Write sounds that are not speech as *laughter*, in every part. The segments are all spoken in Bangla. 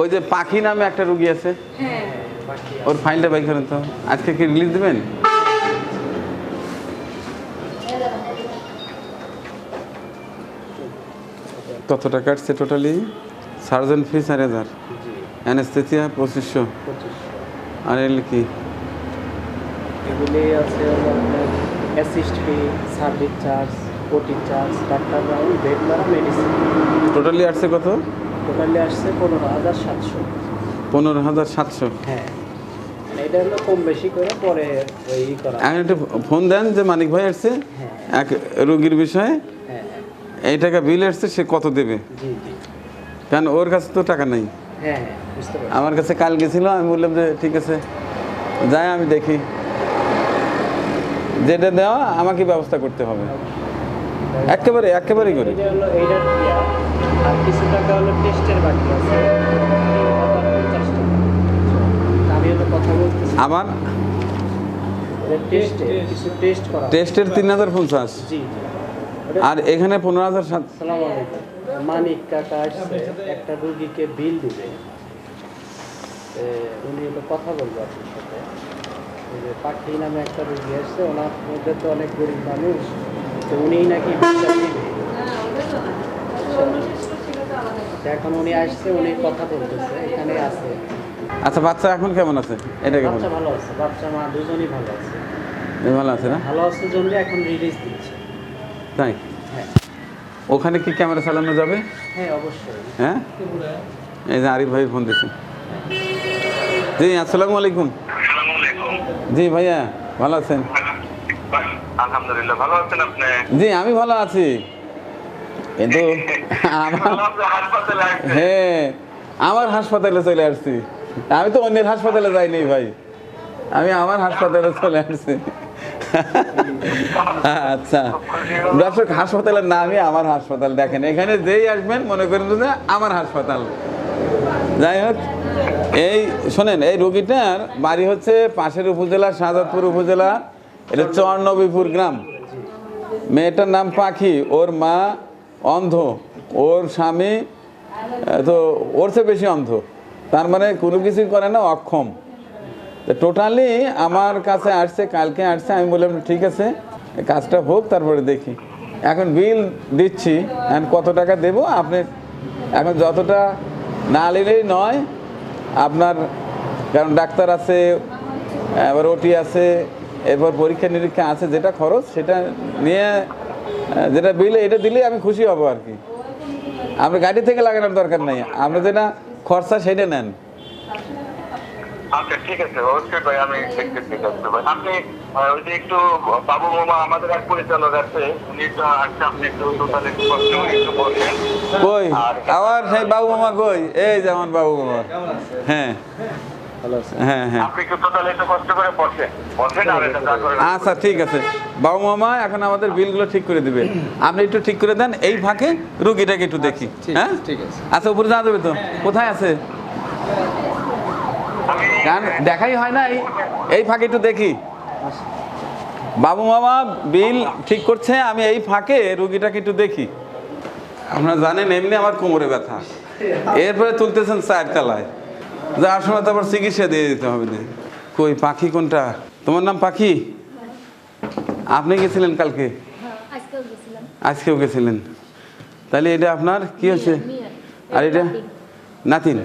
ওই যে পাখি নামে একটা রুগী আছে। হ্যাঁ। ওর ফাইলটা বাই করেন তো আজকে কি রিলিজ দেবেন? কত টাকা আসছে টোটালি সার্জন ফি চার হাজার। অ্যানেস্থেসিয়া পঁচিশশো। আর এল কি? এগুলি আছে হলো আপনার assist fee service charge coating charge doctor medicine totally আসছে কত? টোটালি আসছে পনেরো হাজার সাতশো। পনেরো হাজার সাতশো। হ্যাঁ। মানে এটা হলো কম বেশি করে পরে ওই করা। এখন একটা ফোন দেন যে মানিক ভাই আসছে হ্যাঁ। এক রোগীর বিষয়ে। হ্যাঁ। এই টাকা বিল আসছে সে কত দেবে? কারণ ওর কাছে তো টাকা নেই। হ্যাঁ আমার কাছে কাল গেছিল আমি বললাম যে ঠিক আছে যাই আমি দেখি। যেটা দেওয়া আমাকে ব্যবস্থা করতে হবে। একেবারে একেবারেই করি। আর কিছু টাকা হলো টেস্ট টেস্টের তিন হাজার পঞ্চাশ আর এখানে পনেরো হাজার সাত মানিক কাকা একটা রুগীকে বিল দিবে। উনি হলো কথা বলব আপনার সাথে। যে পাখি নামে একটা রুগী আসছে, ওনার মধ্যে তো অনেক গরিব মানুষ, তো উনিই নাকি বিলটা দিবে? এখন উনি আসছে উনি কথা বলতেছে এখানে আছে। আচ্ছা বাচ্চা এখন কেমন আছে? এটা কেমন? বাচ্চা ভালো আছে বাচ্চা মা দুজনই ভালো আছে। এ ভালো আছে না? ভালো আছে জন্য এখন রিলিজ দিচ্ছে। তাই? হ্যাঁ। ওখানে কি ক্যামেরা চালানো যাবে? হ্যাঁ অবশ্যই। হ্যাঁ? এই যে আরিফ ভাই ফোন দিছে। জি আসসালামু আলাইকুম। আসসালামু আলাইকুম। জি ভাইয়া ভালো আছেন? আলহামদুলিল্লাহ ভালো আছেন আপনি? জি আমি ভালো আছি। কিন্তু। হ্যাঁ আমার হাসপাতালে চলে আসছি। আমি তো অন্যের হাসপাতালে যাইনি ভাই। আমি আমার হাসপাতালে চলে আসছি। আচ্ছা। দর্শক হাসপাতালের নামই আমার হাসপাতাল দেখেন। এখানে যেই আসবেন, মনে করেন যে আমার হাসপাতাল। যাই হোক, এই শোনেন, এই রোগীটার বাড়ি হচ্ছে পাশের উপজেলা, শাহজাদপুর উপজেলা। এটা চরনবীপুর গ্রাম। মেয়েটার নাম পাখি। ওর মা অন্ধ। ওর স্বামী তো ওর চেয়ে বেশি অন্ধ। তার মানে কোনো কিছুই করে না, অক্ষম। টোটালি আমার কাছে আসছে, কালকে আসছে, আমি বললাম ঠিক আছে, কাজটা হোক, তারপরে দেখি। এখন বিল দিচ্ছি, এখন কত টাকা দেবো, আপনি এখন যতটা না নিলেই নয়, আপনার, কারণ ডাক্তার আছে এবার ওটি আছে, এরপর পরীক্ষা নিরীক্ষা আছে, যেটা খরচ, সেটা নিয়ে যেটা বিলে এটা দিলেই আমি খুশি হব আর কি। আপনি গাড়ি থেকে লাগানোর দরকার নাই। আপনি যেটা খরচা সেটা নেন। আচ্ছা ঠিক আছে। অবশ্যই ভাই আমি দেখতেছি কাজটা ভাই। আপনি ওই যে একটু বাবু মামা আমাদের এক পরিচালক আছে উনি তো আপনি একটু টোটাল একটু কষ্ট একটু বলছেন কই? আমার সেই বাবু মামা কই? এই যেমন বাবু মামা। হ্যাঁ। আছে হ্যাঁ হ্যাঁ। আচ্ছা ঠিক আছে। বাবু মামা এখন আমাদের বিলগুলো ঠিক করে দিবে। আপনি একটু ঠিক করে দেন এই ফাঁকে রুগীটাকে একটু দেখি। হ্যাঁ? ঠিক আছে। আচ্ছা উপরে যাওয়া যাবে তো। কোথায় আছে? আমি কারণ দেখাই হয় নাই? এই ফাঁকে একটু দেখি। বাবু মামা বিল ঠিক করছে আমি এই ফাঁকে রুগীটাকে একটু দেখি। আপনারা জানেন এমনি আমার কোমরে ব্যথা। এরপরে তুলতেছেন চার তলায় আসলে সময় তারপর চিকিৎসা দিয়ে দিতে হবে যে কই পাখি কোনটা? তোমার নাম পাখি? আপনি গেছিলেন কালকে? আজকেও গেছিলেন। তাহলে এটা আপনার? কি হয়েছে? আর এটা? নাতিন।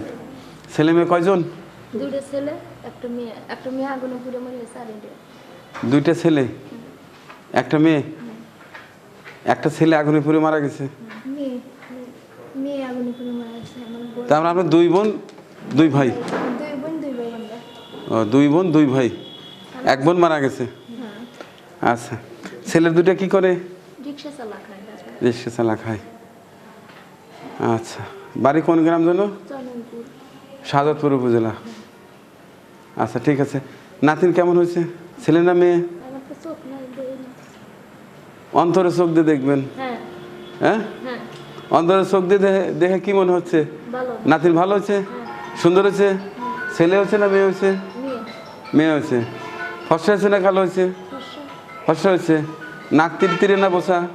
ছেলে মেয়ে কয়জন? দুটো ছেলে একটা মেয়ে একটা মেয়ে আগুনে পুড়ে মরে গেছে আর দুইটা ছেলে? একটা মেয়ে? একটা ছেলে আগুনে পুড়ে মারা গেছে? মেয়ে আগুনে পুড়ে মারা গেছে আমার তার আপনার দুই বোন? দুই ভাই? দুই বোন দুই ভাই ও দুই বোন দুই ভাই? এক বোন মারা গেছে? হ্যাঁ। আচ্ছা। ছেলের দুইটা কি করে? রিক্সা চালা খায় আচ্ছা। বাড়ি কোন গ্রাম যেন? শাহজাদপুর উপজেলা। আচ্ছা ঠিক আছে। নাতিন কেমন হয়েছে? ছেলে না মেয়ে। অন্তরে চোখ দিয়ে দেখবেন। হ্যাঁ। হ্যাঁ? হ্যাঁ। অন্তরে চোখ দিয়ে দেখে কি মনে হচ্ছে? নাতিন ভালো হচ্ছে সুন্দর হয়েছে? ছেলে হচ্ছে না মেয়ে হয়েছে? মেয়ে। হয়েছে। ফসা হয়েছে না কালো হয়েছে? ফসা। হয়েছে। নাক তীর তীরে না বসা?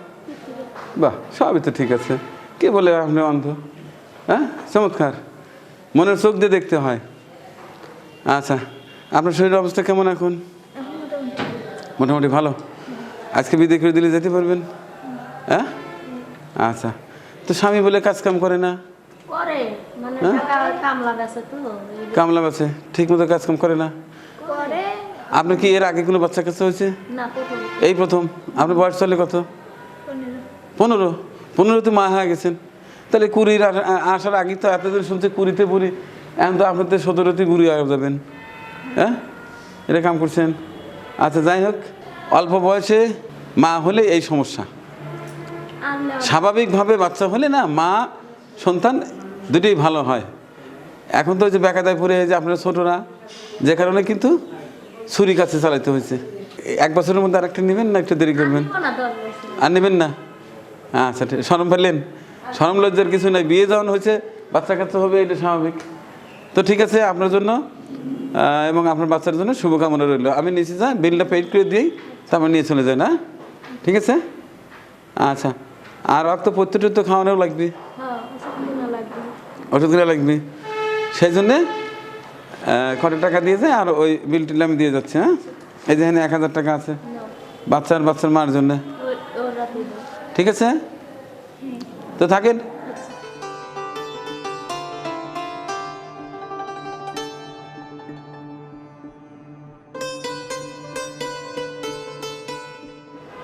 বাহ সবই তো ঠিক আছে। কে বলে আপনি অন্ধ? হ্যাঁ? চমৎকার। মনের চোখ দিয়ে দেখতে হয়। আচ্ছা আপনার শরীরের অবস্থা কেমন এখন? মোটামুটি ভালো? আজকে বিদে করে দিলে যেতে পারবেন? হ্যাঁ? আচ্ছা। তো স্বামী বলে কাজ কাম করে না? হ্যাঁ? কামলা আছে ঠিক মতো কাজ কাম করে না? করে। আপনার কি এর আগে কোনো বাচ্চা কাছে হয়েছে? এই প্রথম। আপনার বয়স চলে কত? পনেরো। পনেরো? পনেরোতে মা হয়ে গেছেন। তাহলে কুড়ির আসার আগে তো এতদিন শুনছে কুড়িতে পুরি এখন তো আপনাদের সতেরোতে কুড়ি হয়ে যাবেন। হ্যাঁ? এটা কাম করছেন? আচ্ছা যাই হোক। অল্প বয়সে মা হলে এই সমস্যা। স্বাভাবিকভাবে বাচ্চা হলে না মা সন্তান দুটোই ভালো হয়। এখন তো যে বেকাদায় পড়ে যে আপনারা ছোটরা যে কারণে কিন্তু ছুরি কাছে চালাতে হয়েছে। এক বছরের মধ্যে আরেকটা নেবেন না একটু দেরি করবেন? না আর নেবেন না? আচ্ছা ঠিক। সরম ফেললেন সরম লজ্জার কিছু নাই বিয়ে যখন হয়েছে বাচ্চা কাচ্চা হবে এটা স্বাভাবিক। তো ঠিক আছে আপনার জন্য এবং আপনার বাচ্চার জন্য শুভকামনা রইল। আমি নিচে যাই বিলটা পেড করে দিই তারপর নিয়ে চলে যাই না? ঠিক আছে? আচ্ছা আর রক্ত প্রত্যেকটা তো খাওয়ানোও লাগবে হ্যাঁ ওষুধ কিনা লাগবে ওষুধ কিনা লাগবে। সেই জন্যে কত টাকা দিয়েছে আর ওই বিল টিল আমি দিয়ে যাচ্ছি হ্যাঁ? এই যে এখানে এক হাজার টাকা আছে। বাচ্চার বাচ্চার মার জন্য। ঠিক আছে? তো থাকেন।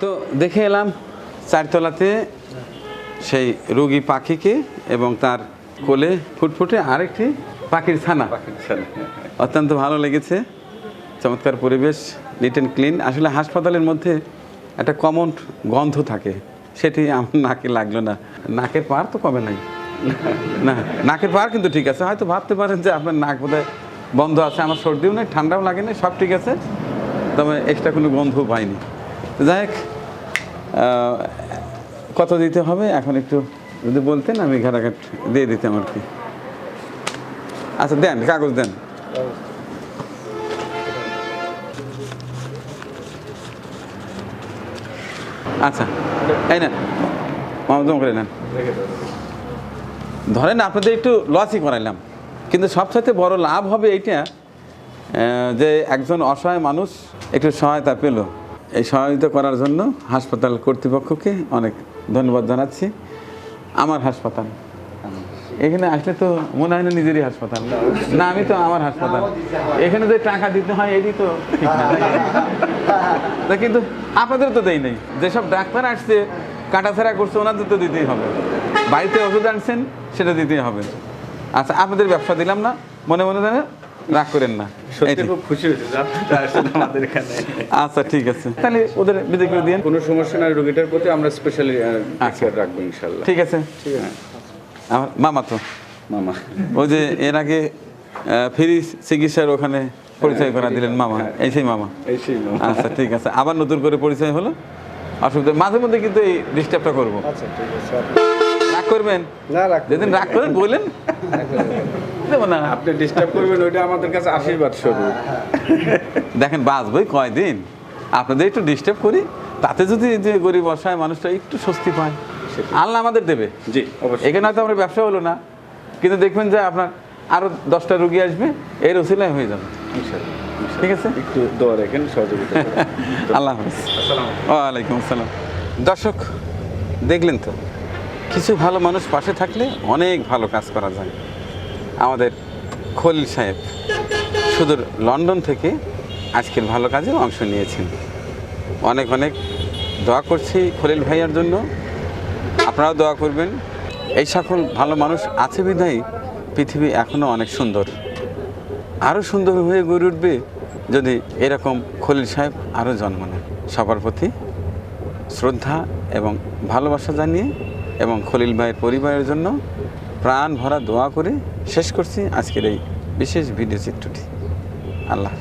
তো দেখে এলাম চারতলাতে সেই রোগী পাখিকে এবং তার কোলে ফুটফুটে আরেকটি পাখির ছানা। অত্যন্ত ভালো লেগেছে। চমৎকার পরিবেশ নিট অ্যান্ড ক্লিন আসলে হাসপাতালের মধ্যে একটা কমন গন্ধ থাকে। সেটি আমার নাকে লাগল না। নাকের পার তো কমে নাই? না নাকের পার কিন্তু ঠিক আছে। হয়তো ভাবতে পারেন যে আপনার নাক বোধহয় বন্ধ আছে আমার সর্দিও নেই ঠান্ডাও লাগে না সব ঠিক আছে। তবে এক্সট্রা কোনো গন্ধও পাইনি। যাই হোক কত দিতে হবে। এখন একটু যদি বলতেন, আমি ঘাটাঘাট দিয়ে দিতাম আর কি। আচ্ছা দেন, কাগজ দেন। আচ্ছা এই নেন মামদম করে নেন। ধরেন আপনাদের একটু লসই করাইলাম, কিন্তু সবচাইতে বড় লাভ হবে এইটা যে একজন অসহায় মানুষ একটু সহায়তা পেল। এই সহায়তা করার জন্য হাসপাতাল কর্তৃপক্ষকে অনেক ধন্যবাদ জানাচ্ছি। আমার হাসপাতাল। এখানে আসলে তো মনে হয় না নিজেরই হাসপাতাল। না, আমি তো আমার হাসপাতাল। এখানে যে টাকা দিতে হয়, এটি তো ঠিক না। কিন্তু আপনাদের তো দেই নাই। যেসব ডাক্তার আসছে, কাটাছাড়া করছে, ওনাদের তো দিতেই হবে। বাড়িতে ওষুধ আনছেন, সেটা দিতেই হবে। আচ্ছা আপনাদের ব্যবসা দিলাম না। মনে মনে রাগ করেন না। সত্যি খুব খুশি হয়েছে আমাদের এখানে। আচ্ছা ঠিক আছে। তাহলে ওদের বিদায় করে দিন কোনো সমস্যা নাই রোগীটার প্রতি আমরা স্পেশালি আচ্ছা। কেয়ার রাখব ইনশাল্লাহ ঠিক আছে। আমার মামা তো। মামা। ওই যে এর আগে ফ্রি চিকিৎসার ওখানে পরিচয় করা দিলেন মামা। এই সেই মামা। এই সেই মামা। আচ্ছা ঠিক আছে। আবার নতুন করে পরিচয় হলো? অসুবিধা মাঝে মধ্যে কিন্তু এই ডিস্টার্বটা করব। আচ্ছা ঠিক আছে। করবেন? না যেদিন রাগ করেন বললেন দেবো না। আপনি ডিস্টার্ব করবেন ওইটা আমাদের কাছে আশীর্বাদ স্বরূপ। দেখেন বাঁচবই কয়দিন? আপনাদের একটু ডিস্টার্ব করি তাতে যদি যে গরিব অসহায় মানুষটা একটু স্বস্তি পায়। আল্লাহ আমাদের দেবে। জি অবশ্যই। এখানে হয়তো আমার ব্যবসা হলো না কিন্তু দেখবেন যে আপনার আরও দশটা রুগী আসবে এর ওসিলায় হয়ে যাবে। ঠিক আছে? একটু দোয়া রাখেন সহযোগিতা। *laughs* আল্লাহ হাফিজ। ওয়ালাইকুম আসসালাম। দর্শক দেখলেন তো? কিছু ভালো মানুষ পাশে থাকলে অনেক ভালো কাজ করা যায়। আমাদের খলিল সাহেব সুদূর লন্ডন থেকে আজকের ভালো কাজে অংশ নিয়েছেন। অনেক অনেক দোয়া করছি খলিল ভাইয়ার জন্য। আপনারাও দোয়া করবেন। এই সকল ভালো মানুষ আছে বিধায় পৃথিবী এখনও অনেক সুন্দর। আরও সুন্দর হয়ে গড়ে উঠবে যদি এরকম খলিল সাহেব আরও জন্ম নেন। সবার প্রতি শ্রদ্ধা এবং ভালোবাসা জানিয়ে এবং খলিল ভাইয়ের পরিবারের জন্য প্রাণ ভরা দোয়া করে শেষ করছি আজকের এই বিশেষ ভিডিও চিত্রটি আল্লাহ।